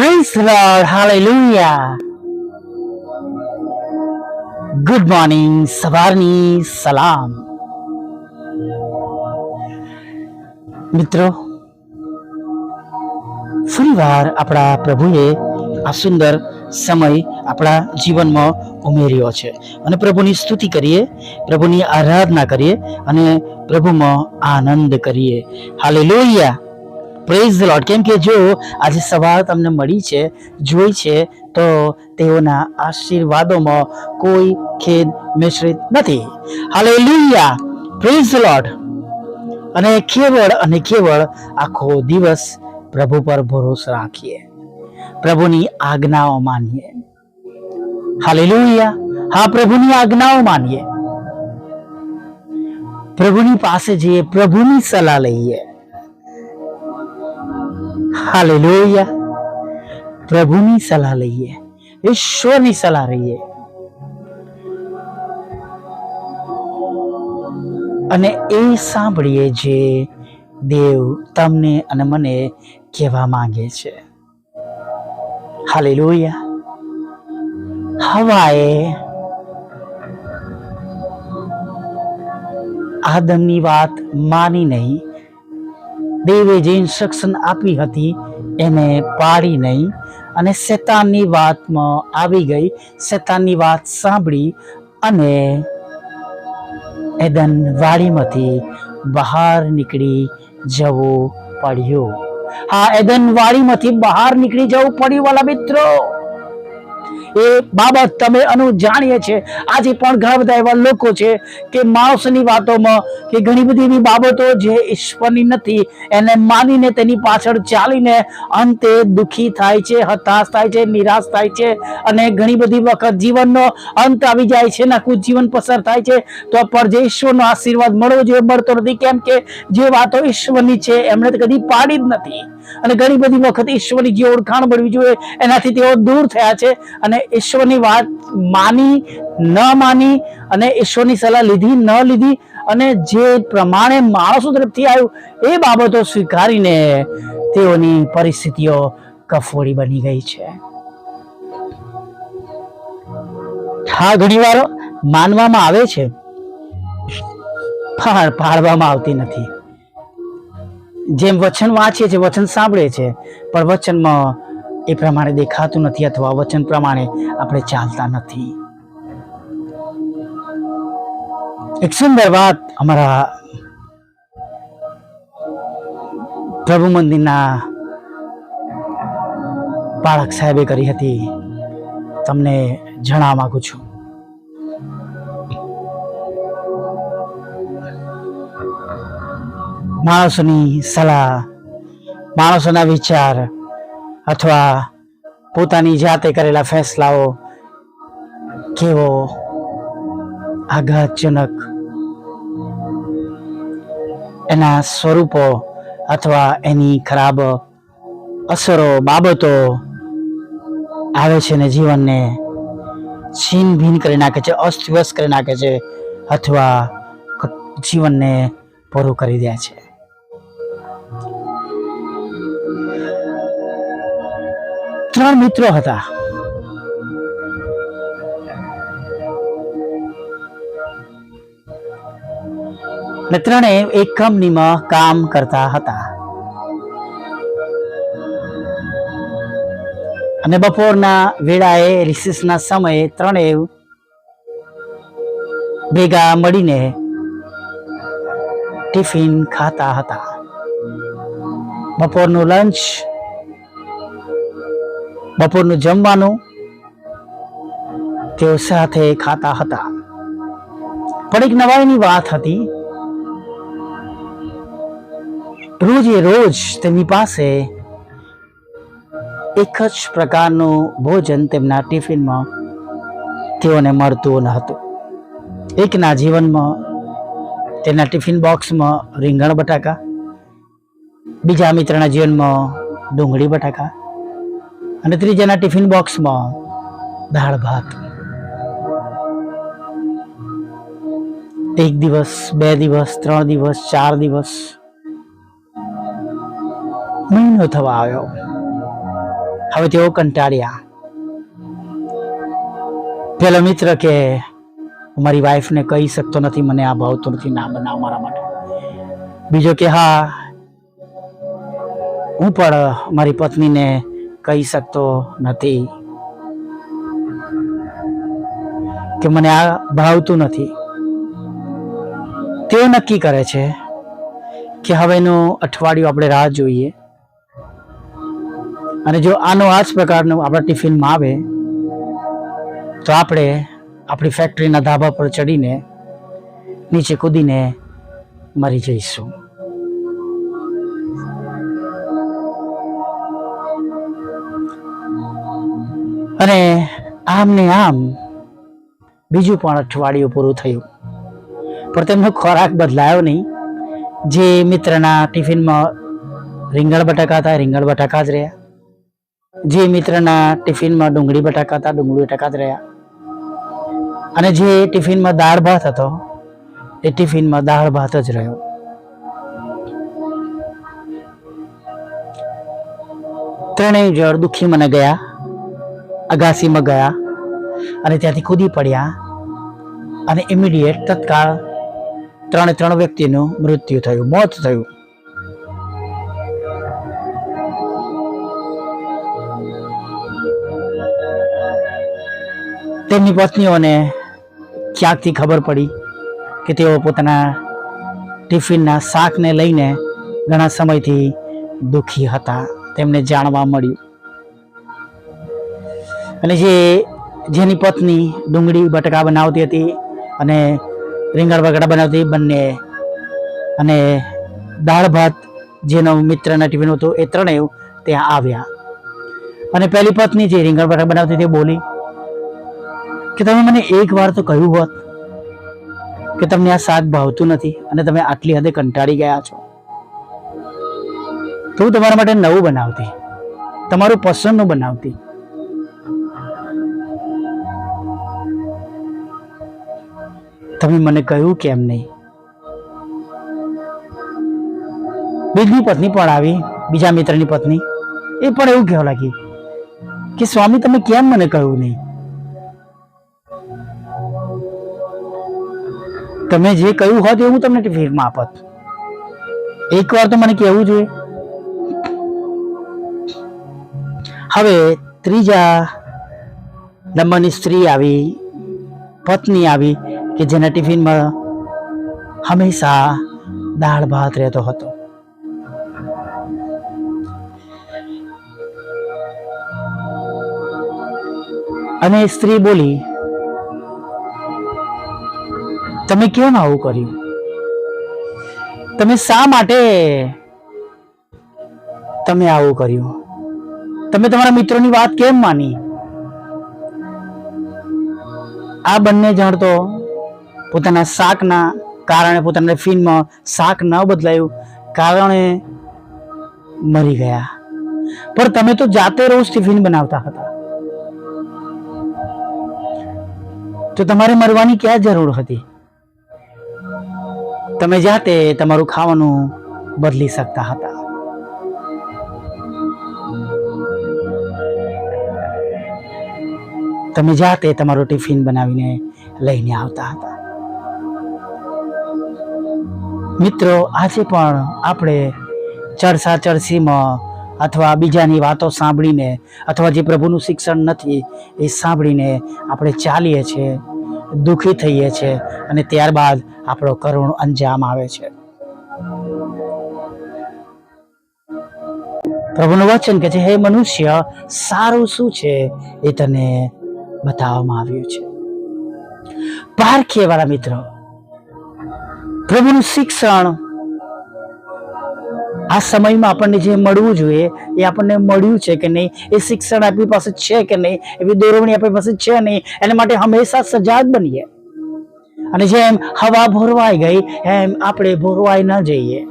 Praise the Lord. Hallelujah. Good morning સવારની સલામ મિત્રો, ફરીવાર આપણા પ્રભુએ આ સુંદર સમય આપણા જીવનમાં ઉમેર્યો છે. અને પ્રભુની સ્તુતિ કરીએ, પ્રભુની આરાધના કરીએ અને પ્રભુમાં આનંદ કરીએ. હાલે લોહિયા પ્રેઝ લોર્ડ કેમ કે જો આજે સવાર તમને મળી છે, જોઈ છે, તો તેઓના આશીર્વાદોમાં કોઈ ખેદ મિશ્રિત નથી. હાલે લુયા પ્રેઝ લોર્ડ અને કેવળ અને કેવળ આખો દિવસ પ્રભુ પર ભરોસો રાખીએ. પ્રભુની આજ્ઞાઓ માનીએ. હાલેલુયા હા, પ્રભુની આજ્ઞાઓ માનીએ. પ્રભુની પાસે જઈએ, પ્રભુની સલાહ લઈએ. હાલેલુયા. પ્રભુની સલાહ લઈએ, ઈશ્વરની સલાહ લઈએ અને એ સાંભળીએ જે દેવ તમને અને મને કહેવા માંગે છે. હાલેલુયા. હવાએ આદમની વાત માની નહીં દેવે જે ઇન્સ્ટ્રક્શન આપી હતી. એને પાડી નહીં. અને શેતાનની વાતમાં આવી ગઈ. શેતાનની વાત સાંભળી અને એદન વાડીમાંથી બહાર નીકળી જવું પડ્યું. હા, એદન વાડીમાંથી બહાર નીકળી જવું પડ્યું, વાલા મિત્રો. એ બાબત તમે અનુ જાણીએ આજે પણ ઘણા બધા એવા લોકો છે કે માણસની વાતોમાં કે ઘણી બધી એવી બાબતો જે ઈશ્વરની નથી, એને માનીને તેની પાછળ ચાલીને અંતે દુઃખી થાય છે, હતાશ થાય છે, નિરાશ થાય છે અને ઘણી બધી વખત જીવનનો અંત આવી જાય છે નાખું જીવન પસાર થાય છે. તો પર જે ઈશ્વરનો આશીર્વાદ મળવો જોઈએ, મળતો નથી. કેમ કે જે વાતો ઈશ્વરની છે, એમણે કદી પાડી જ નથી. અને ઘણી બધી વખત ઈશ્વરની જે ઓળખાણ મળવી જોઈએ, એનાથી તેઓ દૂર થયા છે અને ઈશ્વરની વાત માની, ન માની અને ઈશ્વરની સલાહ લીધી, ન લીધી અને જે પ્રમાણે માણસો તરફથી આવ્યું, એ બાબતો સ્વીકારીને તેઓની પરિસ્થિતિઓ કફોડી બની ગઈ છે. હા ઘણીવાર માનવામાં આવે છે, પણ પાળવામાં આવતી નથી. જેમ વચન વાંચીએ છીએ, વચન સાંભળે છે પણ વચનમાં એ પ્રમાણે દેખાતું નથી અથવા વચન પ્રમાણે આપણે ચાલતા નથી. એક સુંદર વાત અમારા પ્રભુ મંદિરના બાળક સાહેબે કરી હતી. તમને જણાવવા માંગુ છું. માણસોની સલાહ, માણસોના વિચાર અથવા પોતાની જાતે કરેલા ફેસલાઓ કેવો આઘાતજનક એના સ્વરૂપો અથવા એની ખરાબ અસરો બાબતો આવે છે ને જીવનને છીન ભીન કરી નાખે છે, અસ્તવ્યસ્ત કરી નાખે છે અથવા જીવનને પૂરું કરી દે છે. ત્રણ મિત્રો હતા. ને એક કંપનીમાં કામ કરતા હતા. અને બપોરના વેળાએ રિસેસના સમયે ત્રણેય ભેગા મળીને ટિફિન ખાતા હતા. બપોરનું લંચ બપોરનું જમવાનું તેઓ સાથે ખાતા હતા. પણ એક નવાઈની વાત હતી. રોજે રોજ તેમની પાસે એક જ પ્રકારનું ભોજન તેમના ટિફિનમાં તેઓને મળતું ન હતું. એકના જીવનમાં તેના ટિફિન બોક્સમાં રીંગણ બટાકા, બીજા મિત્રના જીવનમાં ડુંગળી બટાકા અને ત્રીજાના ટિફિન બોક્સમાં દાળ ભાત. એક દિવસ, બે દિવસ, ત્રણ દિવસ, ચાર દિવસ. મહિનો થવા આવ્યો. હવે તેઓ કંટાળ્યા. પેલો મિત્ર કે, મારી વાઈફને કહી શકતો નથી, મને આ ભાવતું નથી, ના, બનાવ મારા માટે. બીજો કે, હા, હું પણ મારી પત્નીને કહી શકતો નથી. કે મને આ ભાવતું નથી. તેઓ નક્કી કરે છે કે હવેનું અઠવાડિયું આપણે રાહ જોઈએ. અને જો આનો આ જ પ્રકારનું આપણા ટિફિનમાં આવે, તો આપણે આપણી ફેક્ટરીના ધાબા પર ચડીને નીચે કૂદીને મરી જઈશું. અને આમ ને આમ બીજું પણ અઠવાડિયું પૂરું થયું. પણ તેમનો ખોરાક બદલાયો નહીં. જે મિત્રના ટિફિનમાં રીંગણ બટાકા હતા, રીંગણ બટાકા જ રહ્યા. જે મિત્રના ટિફિનમાં ડુંગળી બટાકા હતા, ડુંગળી બટાકા જ રહ્યા. અને જે ટિફિનમાં દાળ ભાત હતો, એ ટિફિનમાં દાળ ભાત જ રહ્યો. ત્રણેય જળ દુઃખી મને ગયા. અગાસીમાં ગયા અને ત્યાંથી કૂદી પડ્યા અને ઇમિડિયેટ તત્કાળ ત્રણે ત્રણ વ્યક્તિનું મૃત્યુ થયું, મોત થયું. તેમની પત્નીઓને ક્યાંકથી ખબર પડી કે તેઓ પોતાના ટિફિનના શાકને લઈને ઘણા સમયથી દુઃખી હતા. તેમને જાણવા મળ્યું અને જે જેની પત્ની ડુંગળી બટકા બનાવતી હતી અને રીંગણ બગડા બનાવતી બંને. અને દાળ ભાત જેનો મિત્રના ટિફિન હતું એ ત્રણેય ત્યાં આવ્યા. અને પહેલી પત્ની જે રીંગણ બટાકા બનાવતી તે બોલી કે તમે મને એક વાર તો કહ્યું હોત કે તમને આ શાક ભાવતું નથી અને તમે આટલી હદે કંટાળી ગયા છો. તો હું તમારા માટે નવું બનાવતી, તમારું પસંદનું બનાવતી. તમે મને કહ્યું કેમ નહીં? બીજની પત્ની પણ આવી, બીજા મિત્રની પત્ની. એ પણ એવું કહેવા લાગી કે, સ્વામી, તમે કેમ મને કહ્યું નહીં? તમે જે કહ્યું હોત એવું તમને ટિફિનમાં આપત. એકવાર તો મને કહેવું જોઈએ. હવે ત્રીજા નંબરની સ્ત્રી આવી, પત્ની આવી કે જેના ટિફિનમાં હંમેશા દાળ ભાત રહેતો હતો. અને સ્ત્રી બોલી, તમે કેમ આવું કર્યું? તમે શા માટે તમે આવું કર્યું? તમે તમારા મિત્રોની વાત કેમ માની? આ બંને જણ તો પોતાના શાકના કારણે પોતાના ફીનમાં શાક ન બદલાયું, કારણે મરી ગયા. પણ તમે તો જાતે રોજ ટિફિન બનાવતા હતા. તો તમારે મરવાની ક્યાં જરૂર હતી? તમે જાતે તમારું ખાવાનું બદલી શકતા હતા. તમે જાતે તમારું ટિફિન બનાવીને લઈને આવતા હતા. મિત્રો, આજે પણ આપણે ચડસા ચડસીમાં અથવા બીજાની વાતો સાંભળીને અથવા જે પ્રભુનું શિક્ષણ નથી એ સાંભળીને આપણે ચાલીએ છીએ, દુઃખી થઈએ છીએ અને ત્યારબાદ આપણો કરુણ અંજામ આવે છે. પ્રભુનું વચન કે છે, હે મનુષ્ય, સારું શું છે એ તને બતાવવામાં આવ્યું છે. પારખીએ વાળા મિત્રો પ્રભુનું શિક્ષણ આ સમયમાં આપણને જે મળવું જોઈએ, એ આપણને મળ્યું છે કે નહીં? એ શિક્ષણ આપણી પાસે છે કે નહીં? એવી દોરવણી આપણી પાસે છે નહીં? એના માટે હંમેશા સજાગ બનીએ. અને જેમ હવા ભોરવાઈ ગઈ, એમ આપણે ભોરવાઈ ન જઈએ.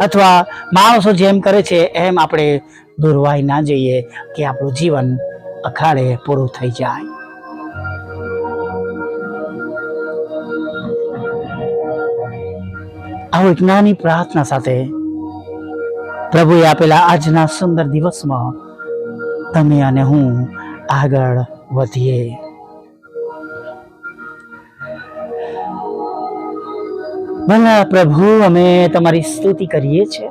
અથવા માણસો જેમ કરે છે, એમ આપણે દોરવાઈ ના જઈએ કે આપણું જીવન અખાડે પૂરું થઈ જાય. આવો એક નાની પ્રાર્થના સાથે પ્રભુએ આપેલા આજના સુંદર દિવસમાં તમે અને હું આગળ વધીએ. ભલા પ્રભુ, અમે તમારી સ્તુતિ કરીએ છીએ.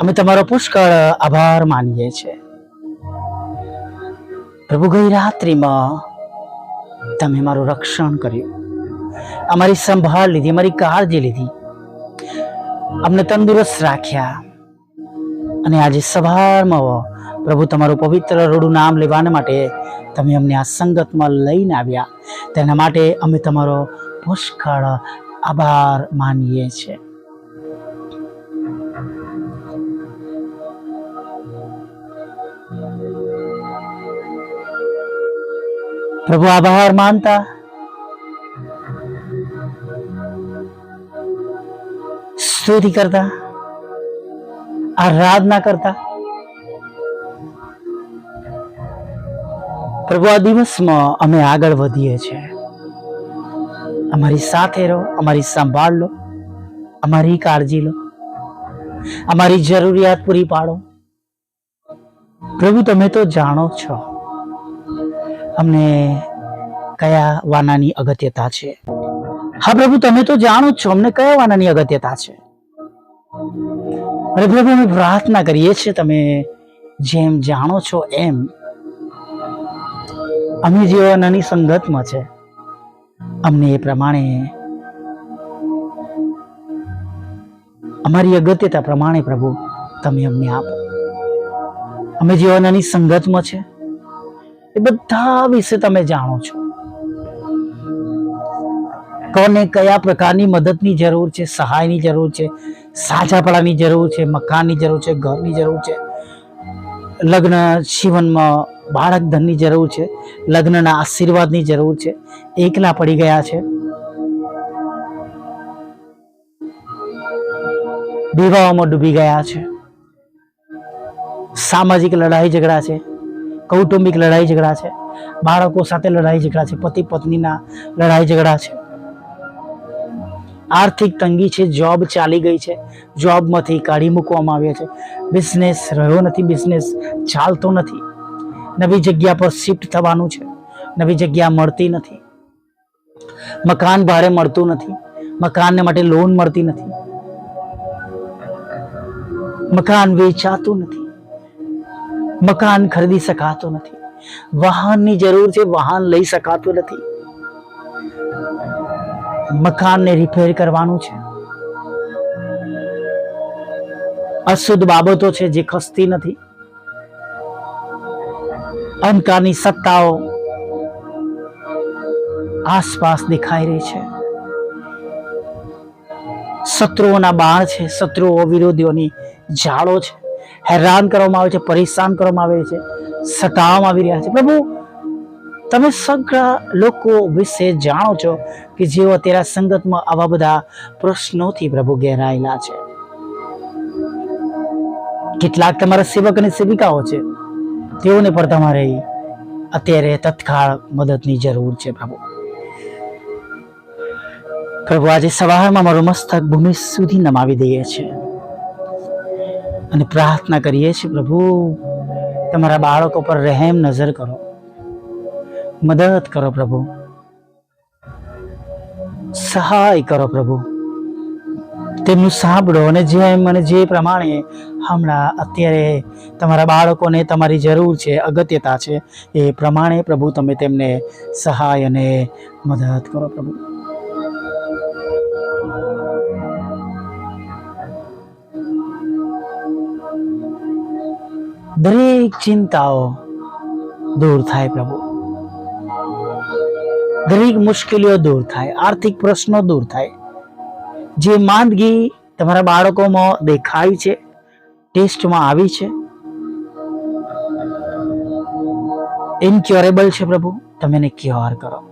અમે તમારો પુષ્કળ આભાર માનીએ છીએ. પ્રભુ, ગઈ રાત્રિમાં તમે મારું રક્ષણ કર્યું. અમારી સંભાળ લીધી, અમારી કાળજી લીધી. અમને તંદુરસ્ત રાખ્યા. અને આજે સવારમાં પ્રભુ તમારું પવિત્ર રૂડું નામ લેવાને માટે તમે અમને આ સંગતમાં લઈને આવ્યા. તેના માટે અમે તમારો પુષ્કળ આભાર માનીએ છીએ. પ્રભુ આભાર માનતા સ્તુતિ કરતા, આરાધના કરતા. પ્રભુ, આ દિવસમાં અમે આગળ વધીએ છીએ. અમારી સાથે રહો, અમારી સંભાળ લો, અમારી કાળજી લો, અમારી જરૂરિયાત પૂરી પાડો. પ્રભુ, તમે તો જાણો છો, અમને કયા વાનાની અગત્યતા છે? હા પ્રભુ, તમે તો જાણો જ છો, અમને કયા વાનાની અગત્યતા છે? અરે પ્રભુ, અમે પ્રાર્થના કરીએ છીએ તમે જેમ જાણો છો એમ. અમે જેવા નાની સંગતમાં છે, અમને એ પ્રમાણે અમારી અગત્યતા પ્રમાણે પ્રભુ, તમે અમને આપો. અમે જેવા નાની સંગતમાં છે, એ બધા વિશે તમે જાણો છો. કોને કયા પ્રકારની મદદની જરૂર છે, સહાયની જરૂર છે સાજાપડાની જરૂર છે, મકાનની જરૂર છે, ઘરની જરૂર છે, લગ્ન જીવનમાં બાળક ધનની જરૂર છે, લગ્નના આશીર્વાદની જરૂર છે, એકલા પડી ગયા છે. વિવાહોમાં ડૂબી ગયા છે. સામાજિક લડાઈ ઝઘડા છે, કૌટુંબિક લડાઈ ઝઘડા છે, બાળકો સાથે લડાઈ ઝઘડા છે પતિ પત્નીના લડાઈ ઝઘડા છે. આર્થિક તંગી છે જોબ ચાલી ગઈ છે જોબમાંથી કાઢી મૂકવામાં આવ્યા છે. બિઝનેસ રહ્યો નથી બિઝનેસ ચાલતો નથી. નવી જગ્યા પર શિફ્ટ થવાનું છે, નવી જગ્યા મળતી નથી. મકાન ભારે મળતું નથી, મકાનને માટે લોન મળતી નથી. મકાન વેચાતું નથી, મકાન ખરીદી શકાતું નથી. વાહનની જરૂર છે, વાહન લઈ શકાતું નથી. મકાનને રિપેર કરવાનું છે. અશુદ્ધ બાબતો છે જે ખસતી નથી. અંધકારની સત્તાઓ આસપાસ દેખાઈ રહી છે. શત્રુઓના બાણ છે, શત્રુઓ વિરોધીઓની જાળો છે. હેરાન કરવામાં આવે છે, પરેશાન કરવામાં આવે છે. સતાવવામાં આવી રહ્યા છે. પ્રભુ તમે સગળા લોકો વિશે જાણો છો કે જેઓ અત્યારે સંગતમાં આવા બધા પ્રશ્નોથી પ્રભુ ઘેરાયેલા છે. કેટલાક તમારા સેવક અને સેવિકાઓ છે. તેઓને પણ તમારે અત્યારે તત્કાળ મદદની જરૂર છે પ્રભુ. પ્રભુ આજે સવારમાં મારું મસ્તક ભૂમિ સુધી નમાવી દઈએ છીએ અને પ્રાર્થના કરીએ છીએ પ્રભુ, તમારા બાળકો પર રહેમ નજર કરો. મદદ કરો પ્રભુ. સહાય કરો પ્રભુ. તેમનું સાંભળો અને જેમ અને જે પ્રમાણે હમણાં અત્યારે તમારા બાળકોને તમારી જરૂર છે, અગત્યતા છે, એ પ્રમાણે પ્રભુ તમે તેમને સહાય અને મદદ કરો પ્રભુ. દરેક ચિંતાઓ દૂર થાય પ્રભુ. દરેક મુશ્કેલીઓ દૂર થાય, આર્થિક પ્રશ્નો દૂર થાય. જે માંદગી તમારા બાળકોમાં દેખાય છે, ટેસ્ટમાં આવી છે. ઇનક્યોરેબલ છે પ્રભુ, તમે એને ક્યોર કરો.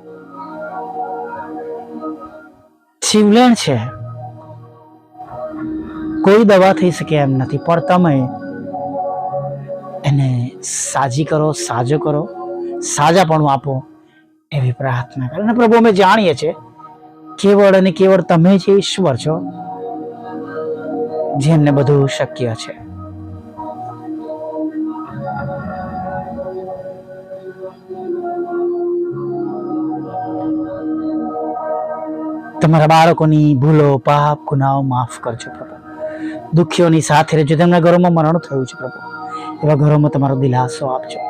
શિવલેણ છે. કોઈ દવા થઈ શકે એમ નથી, પણ તમે એને સાજી કરો, સાજો કરો, સાજાપણું આપો. એવી પ્રાર્થના કરે. અને પ્રભુ અમે જાણીએ છીએ કેવળ અને કેવળ તમે જે ઈશ્વર છો જેમને બધું શક્ય છે. તમારા બાળકોની ભૂલો, પાપ, ગુનાઓ માફ કરજો પ્રભુ. દુઃખીઓની સાથે રહેજો. તેમના ઘરોમાં મરણ થયું છે પ્રભુ, એવા ઘરોમાં તમારો દિલાસો આપજો.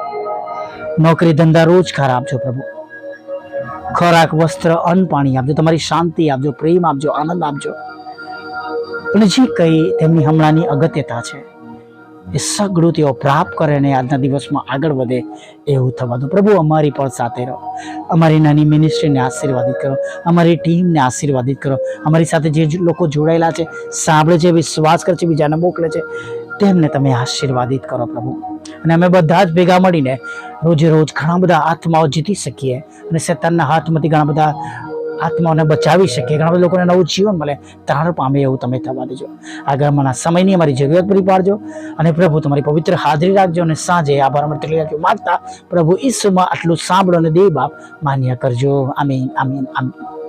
નોકરી ધંધા રોજગાર આપજો પ્રભુ. ખોરાક, વસ્ત્ર, અન્ન પાણી આપજો. તમારી શાંતિ આપજો, પ્રેમ આપજો, આનંદ આપજો. અને જે કંઈ તેમની હમણાંની અગત્યતા છે, એ સગડું તેઓ પ્રાપ્ત કરે અને આજના દિવસમાં આગળ વધે એવું થવા દો. પ્રભુ, અમારી પણ સાથે રહો. અમારી નાની મિનિસ્ટ્રીને આશીર્વાદિત કરો. અમારી ટીમને આશીર્વાદિત કરો. અમારી સાથે જે લોકો જોડાયેલા છે, સાંભળે છે, વિશ્વાસ કરે છે, બીજાને મોકલે છે તેમને તમે આશીર્વાદિત કરો પ્રભુ. અને અમે બધા જ ભેગા મળીને રોજે રોજ ઘણા બધા આત્માઓ જીતી શકીએ અને શેતાનના હાથમાંથી ઘણા બધા આત્માઓને બચાવી શકીએ. ઘણા બધા લોકોને નવું જીવન મળે. તાર પામે એવું તમે થવા દેજો. આગળના સમયની અમારી જરૂરિયાત પૂરી પાડજો અને પ્રભુ તમારી પવિત્ર હાજરી રાખજો અને સાંજે આભાર અમૃત લઈ રાખજો માગતા પ્રભુ ઈસુમાં આટલું સાંભળો અને દેવ બાપ માન્ય કરજો. આમીન આમીન આમીન.